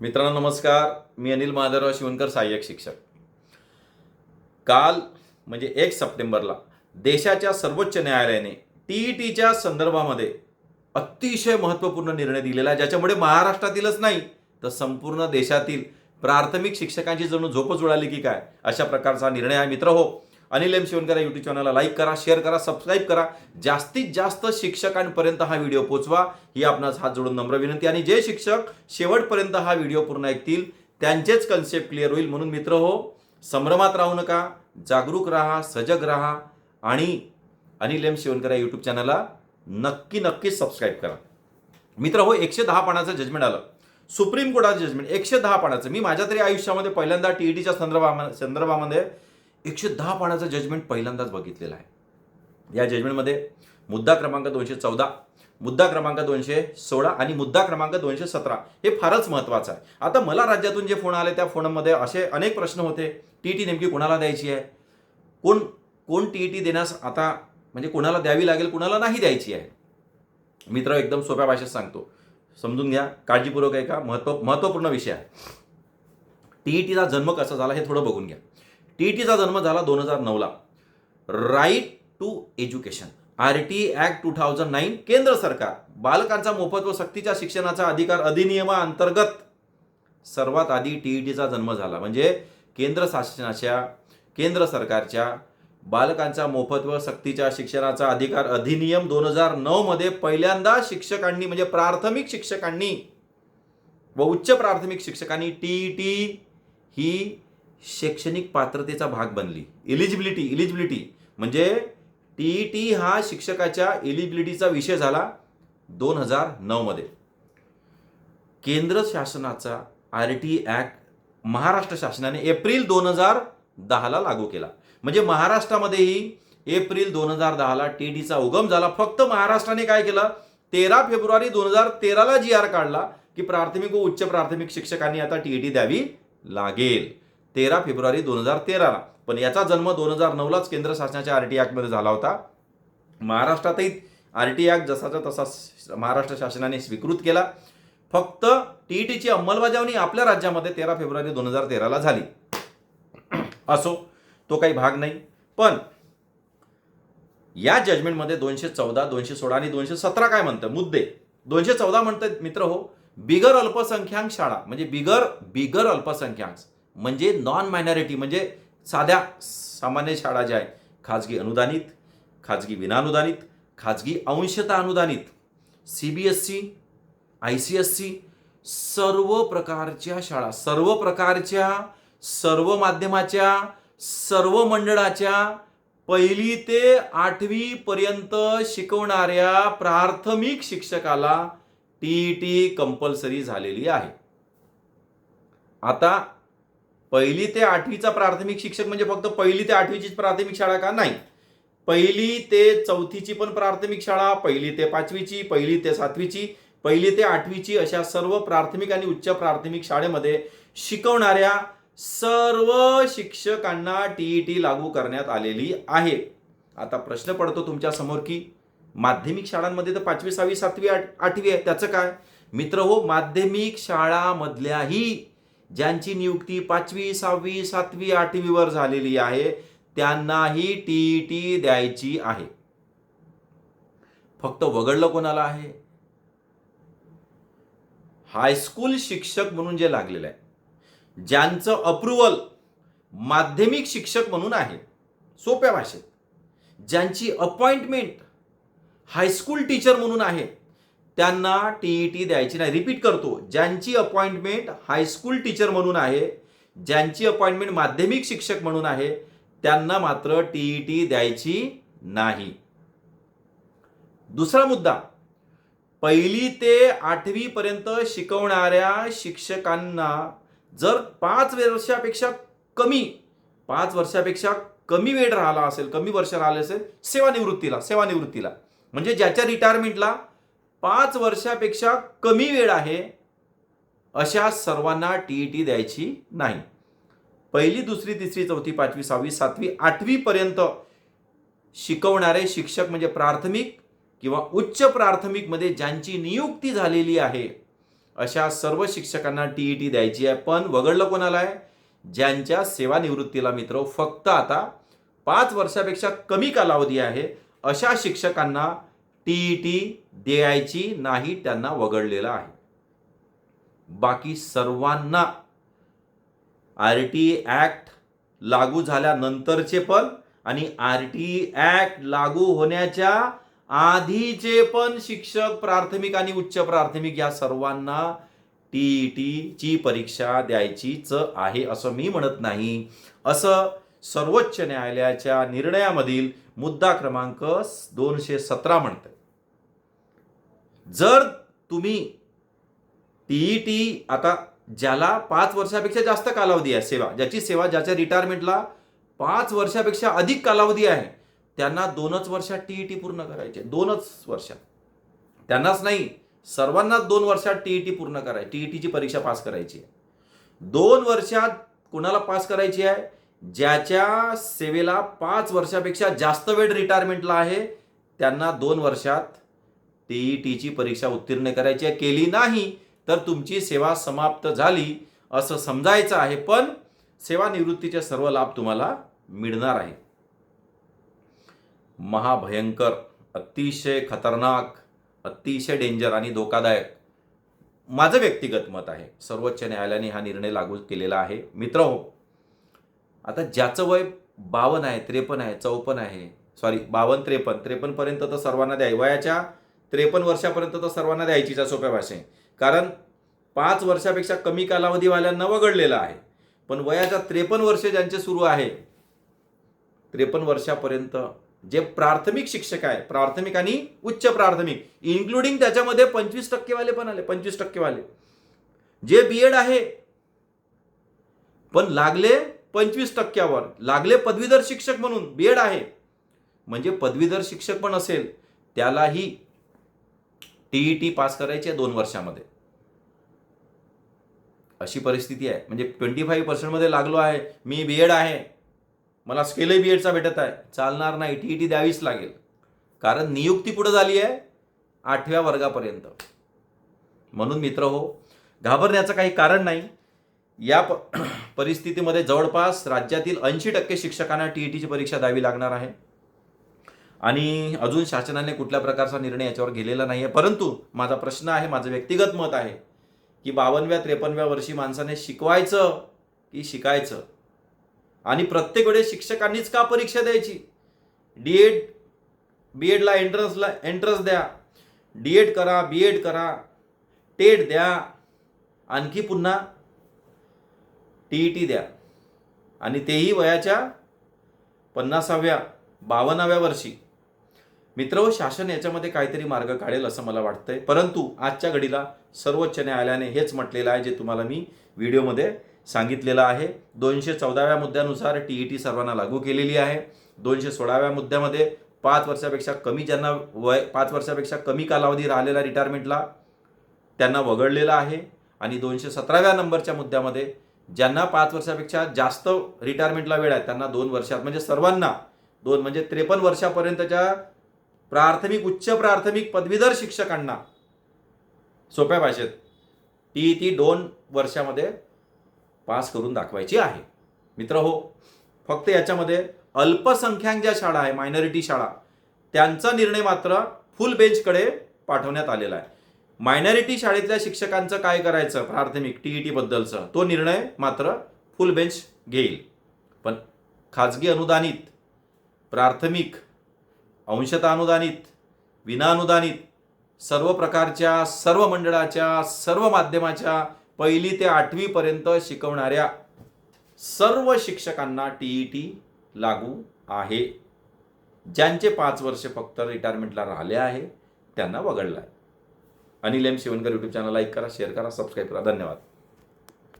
मित्रांनो नमस्कार. मी अनिल माधवराव शिवणकर सहाय्यक शिक्षक. काल म्हणजे एक सप्टेंबरला देशाच्या सर्वोच्च न्यायालयाने टी टीच्या संदर्भामध्ये अतिशय महत्त्वपूर्ण निर्णय दिलेला आहे ज्याच्यामुळे महाराष्ट्रातीलच नाही तर संपूर्ण देशातील प्राथमिक शिक्षकांची जणू झोपच उडाली की काय अशा प्रकारचा निर्णय आहे मित्र. हो अनिल एम शिवनकर यूट्यूब चॅनलला लाईक करा शेअर करा सबस्क्राईब करा. जास्तीत जास्त शिक्षकांपर्यंत हा व्हिडिओ पोचवा ही आपणास हात जोडून नम्र विनंती. आणि जे शिक्षक शेवटपर्यंत हा व्हिडिओ पूर्ण ऐकतील त्यांचेच कन्सेप्ट क्लिअर होईल. म्हणून मित्र हो संभ्रमात राहू नका जागरूक राहा सजग राहा. आणि अनिल एम शिवनकर या यूट्यूब चॅनलला नक्की नक्की सबस्क्राईब करा. मित्र हो एकशे दहा पानाचं जजमेंट आलं. सुप्रीम कोर्टाचं जजमेंट एकशे दहा पानाचं. मी माझ्या तरी आयुष्यामध्ये पहिल्यांदा टी ई संदर्भा संदर्भामध्ये एकशे दहा पानाचं जजमेंट पहिल्यांदाच बघितलेलं आहे. या जजमेंटमध्ये मुद्दा क्रमांक दोनशे चौदा मुद्दा क्रमांक दोनशे सोळा आणि मुद्दा क्रमांक दोनशे सतरा हे फारच महत्त्वाचं आहे. आता मला राज्यातून जे फोन आले त्या फोनमध्ये असे अनेक प्रश्न होते. टी टी नेमकी कोणाला द्यायची आहे? कोण कोण टी ई टी देण्यास आता म्हणजे कोणाला द्यावी लागेल कोणाला नाही द्यायची आहे? मित्र एकदम सोप्या भाषेत सांगतो. समजून घ्या काळजीपूर्वक आहे का महत्त्व महत्त्वपूर्ण विषय आहे. टी ई जन्म कसा झाला हे थोडं बघून घ्या. टी ई टीचा जन्म झाला दोन हजार नऊला. Right to education R T act two thousand nine केंद्र सरकार. बालकांचा मोफत व सक्तीच्या शिक्षणाचा अधिकार अधिनियमाअंतर्गत सर्वात आधी टी ई टीचा जन्म झाला. म्हणजे केंद्र शासनाच्या केंद्र सरकारच्या बालकांचा मोफत व सक्तीच्या शिक्षणाचा अधिकार अधिनियम दोन हजार नऊमध्ये पहिल्यांदा शिक्षकांनी म्हणजे प्राथमिक शिक्षकांनी व उच्च प्राथमिक शिक्षकांनी टी ई टी ही शैक्षणिक पात्रतेचा भाग बनली. इलिजिबिलिटी इलिजिबिलिटी म्हणजे टी ई टी हा शिक्षकाच्या इलिजिबिलिटीचा विषय झाला दोन हजार नऊमध्ये केंद्र शासनाचा आर टी ॲक्ट महाराष्ट्र शासनाने एप्रिल दोन हजार दहाला लागू केला. म्हणजे महाराष्ट्रामध्येही एप्रिल दोन हजार दहाला टी डीचा उगम झाला. फक्त महाराष्ट्राने काय केलं? तेरा फेब्रुवारी दोन हजार तेराला जी आर काढला की प्राथमिक व उच्च प्राथमिक शिक्षकांनी आता टी टी द्यावी लागेल. तेरा फेब्रुवारी दोन हजार तेराला. पण याचा जन्म दोन हजार नऊलाच केंद्र शासनाच्या आर टी ॲक्टमध्ये झाला होता. महाराष्ट्रातही आर टी ॲक्ट जसाचा तसा महाराष्ट्र शासनाने स्वीकृत केला. फक्त टी टीची अंमलबजावणी आपल्या राज्यामध्ये तेरा फेब्रुवारी दोन हजार तेराला झाली. असो तो काही भाग नाही. पण या जजमेंटमध्ये दोनशे चौदा दोनशे सोळा आणि दोनशे सतरा काय म्हणतं? मुद्दे. दोनशे चौदा म्हणतात मित्र हो बिगर अल्पसंख्याक शाळा. म्हणजे बिगर बिगर अल्पसंख्याक. म्हणजे नॉन मायनॉरिटी म्हणजे साध्या सामान्य शाळा ज्या आहे खाजगी अनुदानित खाजगी विनाअनुदानित खाजगी अंशतः अनुदानित C B S C I C S C सर्व प्रकारच्या शाळा सर्व प्रकारच्या सर्व माध्यमाच्या सर्व मंडळाच्या पहिली ते आठवी पर्यंत शिकवणाऱ्या प्राथमिक शिक्षकाला टी टी कंपल्सरी झालेली आहे. आता पहिली ते आठवीचा प्राथमिक शिक्षक म्हणजे फक्त पहिली ते आठवीचीच प्राथमिक शाळा का? नाही. पहिली ते चौथीची पण प्राथमिक शाळा पहिली ते पाचवीची पहिली ते सातवीची पहिली ते आठवीची अशा सर्व प्राथमिक आणि उच्च प्राथमिक शाळेमध्ये शिकवणाऱ्या सर्व शिक्षकांना टी टी लागू करण्यात आलेली आहे. आता प्रश्न पडतो तुमच्यासमोर की माध्यमिक शाळांमध्ये तर पाचवी सहावी सातवी आठ आठवी आहे. त्याचं काय? मित्र हो माध्यमिक शाळामधल्याही ज्यांची नियुक्ती पाचवी सहावी सातवी आठवीवर झालेली आहे त्यांनाही टी टी द्यायची आहे. फक्त वगळलं कोणाला आहे? हायस्कूल शिक्षक म्हणून जे लागलेलं आहे ज्यांचं अप्रुव्हल माध्यमिक शिक्षक म्हणून आहे सोप्या भाषेत ज्यांची अपॉइंटमेंट हायस्कूल टीचर म्हणून आहे त्यांना टी ई टी द्यायची नाही. रिपीट करतो. ज्यांची अपॉइंटमेंट हायस्कूल टीचर म्हणून आहे ज्यांची अपॉइंटमेंट माध्यमिक शिक्षक म्हणून आहे त्यांना मात्र टी ई टी द्यायची नाही. दुसरा मुद्दा. पहिली ते आठवी पर्यंत शिकवणाऱ्या शिक्षकांना जर पाच वर्षापेक्षा कमी पाच वर्षापेक्षा कमी वेळ राहिला असेल कमी वर्ष राहिले असेल सेवानिवृत्तीला सेवानिवृत्तीला. म्हणजे ज्याच्या रिटायरमेंटला पाच वर्षापेक्षा कमी वेळ आहे अशा सर्वांना टी ई टी द्यायची नाही. पहिली दुसरी तिसरी चौथी पाचवी सहावी सातवी आठवीपर्यंत शिकवणारे शिक्षक म्हणजे प्राथमिक किंवा उच्च प्राथमिकमध्ये ज्यांची नियुक्ती झालेली आहे अशा सर्व शिक्षकांना टीईटी द्यायची आहे. पण वगळलं कोणाला आहे? ज्यांच्या सेवानिवृत्तीला मित्र फक्त आता पाच वर्षापेक्षा कमी कालावधी आहे अशा शिक्षकांना टी द्यायची नाही त्यांना वगळलेलं आहे. बाकी सर्वांना आर टी ॲक्ट लागू झाल्यानंतरचे पण आणि आर टी ॲक्ट लागू होण्याच्या आधीचे पण शिक्षक प्राथमिक आणि उच्च प्राथमिक या सर्वांना टी टीची परीक्षा द्यायचीच आहे असं मी म्हणत नाही. असं सर्वोच्च न्यायालयाच्या निर्णयामधील मुद्दा क्रमांक दोनशे सतरा म्हणते जर तुम्ही टीईटी आता ज्याला पाच वर्षापेक्षा जास्त कालावधी आहे सेवा ज्याची सेवा ज्याच्या रिटायरमेंटला पाच वर्षापेक्षा अधिक कालावधी आहे त्यांना दोनच वर्षात टीईटी पूर्ण करायचे दोनच वर्षात. त्यांनाच नाही सर्वांनाच दोन वर्षात टीईटी पूर्ण करायची टीईटीची परीक्षा पास करायची आहे. दोन वर्षात कोणाला पास करायची आहे? ज्याच्या सेवेला पाच वर्षापेक्षा जास्त वेळ रिटायरमेंटला आहे त्यांना दोन वर्षात टीईटीची परीक्षा उत्तीर्ण करायची आहे. केली नाही तर तुमची सेवा समाप्त झाली असं समजायचं आहे. पण सेवानिवृत्तीचे सर्व लाभ तुम्हाला मिळणार आहे. महाभयंकर अतिशय खतरनाक अतिशय डेंजर आणि धोकादायक माझं व्यक्तिगत मत आहे. सर्वोच्च न्यायालयाने हा निर्णय लागू केलेला आहे. मित्र हो आता ज्याचं वय बावन्न आहे त्रेपन्न आहे चौपन्न आहे सॉरी बावन्न त्रेपन्न त्रेपन्नपर्यंत तर सर्वांना द्याय वयाच्या त्रेपन्न वर्षापर्यंत तर सर्वांना द्यायचीच आहे सोप्या भाषेत कारण पाच वर्षापेक्षा कमी कालावधीवाल्यांना वगळलेलं आहे. पण वयाच्या त्रेपन्न वर्ष ज्यांचे सुरू आहे त्रेपन्न वर्षापर्यंत जे प्राथमिक शिक्षक आहे प्राथमिक आणि उच्च प्राथमिक इन्क्लुडिंग त्याच्यामध्ये पंचवीस टक्केवाले पण आले पंचवीस टक्केवाले. जे बी एड आहे पण लागले पंचवीस टक्क्यावर. लागले पदवीधर शिक्षक म्हणून बी एड आहे. म्हणजे पदवीधर शिक्षक पण असेल त्यालाही टीई टी पास करायची आहे दोन वर्षामध्ये. अशी परिस्थिती आहे. म्हणजे ट्वेंटी फाईव्ह पर्सेंटमध्ये लागलो आहे मी बी एड आहे. मला स्केलही बी एडचा भेटत आहे. चालणार नाही टी ई टी द्यावीच लागेल. कारण नियुक्ती कुठं झाली आहे आठव्या वर्गापर्यंत. म्हणून मित्र हो घाबरण्याचं काही कारण नाही. या प परिस्थितीमध्ये जवळपास राज्यातील ऐंशी टक्के शिक्षकांना टी ई टीची परीक्षा द्यावी लागणार आहे. आणि अजून शासनाने कुठल्या प्रकारचा निर्णय याच्यावर गेलेला नाही आहे परंतु माझा प्रश्न आहे माझं व्यक्तिगत मत आहे की बावनव्या त्रेपन्नव्या वर्षी माणसाने शिकवायचं की शिकायचं? आणि प्रत्येक वेळेस शिक्षकांनीच का परीक्षा द्यायची? डी एड बी एडला एंट्रन्सला एंट्रन्स द्या. डी एड करा बी एड करा टेट द्या. आणखी पुन्हा टी ई टी द्या. आणि तेही वयाच्या पन्नासाव्या बावन्नाव्या वर्षी. मित्र हो, शासन याच्यामध्ये काहीतरी मार्ग काढेल असं मला वाटतंय. परंतु आजच्या घडीला सर्वोच्च न्यायालयाने हेच म्हटलेलं आहे जे तुम्हाला मी व्हिडिओमध्ये सांगितलेलं आहे. दोनशे चौदाव्या मुद्द्यानुसार टी ई टी सर्वांना लागू केलेली आहे. दोनशे सोळाव्या मुद्द्यामध्ये पाच वर्षापेक्षा कमी ज्यांना वय पाच वर्षापेक्षा कमी कालावधी राहिलेला रिटायरमेंटला त्यांना वगळलेला आहे. आणि दोनशे सतराव्या नंबरच्या मुद्द्यामध्ये ज्यांना पाच वर्षापेक्षा जास्त रिटायरमेंटला वेळ आहे त्यांना दोन वर्षात म्हणजे सर्वांना दोन म्हणजे त्रेपन्न वर्षापर्यंतच्या प्राथमिक उच्च प्राथमिक पदवीधर शिक्षकांना सोप्या भाषेत ती ती दोन वर्षामध्ये पास करून दाखवायची आहे. मित्र हो फक्त याच्यामध्ये अल्पसंख्याक ज्या शाळा आहे मायनॉरिटी शाळा त्यांचा निर्णय मात्र फुल बेंचकडे पाठवण्यात आलेला आहे. मायनॉरिटी शाळेतल्या शिक्षकांचं काय करायचं प्राथमिक टी ई टीबद्दलचं तो निर्णय मात्र फुल बेंच घेईल. पण खाजगी अनुदानित प्राथमिक अंशता अनुदानित विनाअनुदानित सर्व प्रकारच्या सर्व मंडळाच्या सर्व माध्यमाच्या पहिली ते आठवीपर्यंत शिकवणाऱ्या सर्व शिक्षकांना टी ई टी लागू आहे. ज्यांचे पाच वर्ष फक्त रिटायरमेंटला राहिले आहे त्यांना वगळलं आहे. Anil M Shivankar YouTube channel like करा शेअर करा सबस्क्राईब करा. धन्यवाद.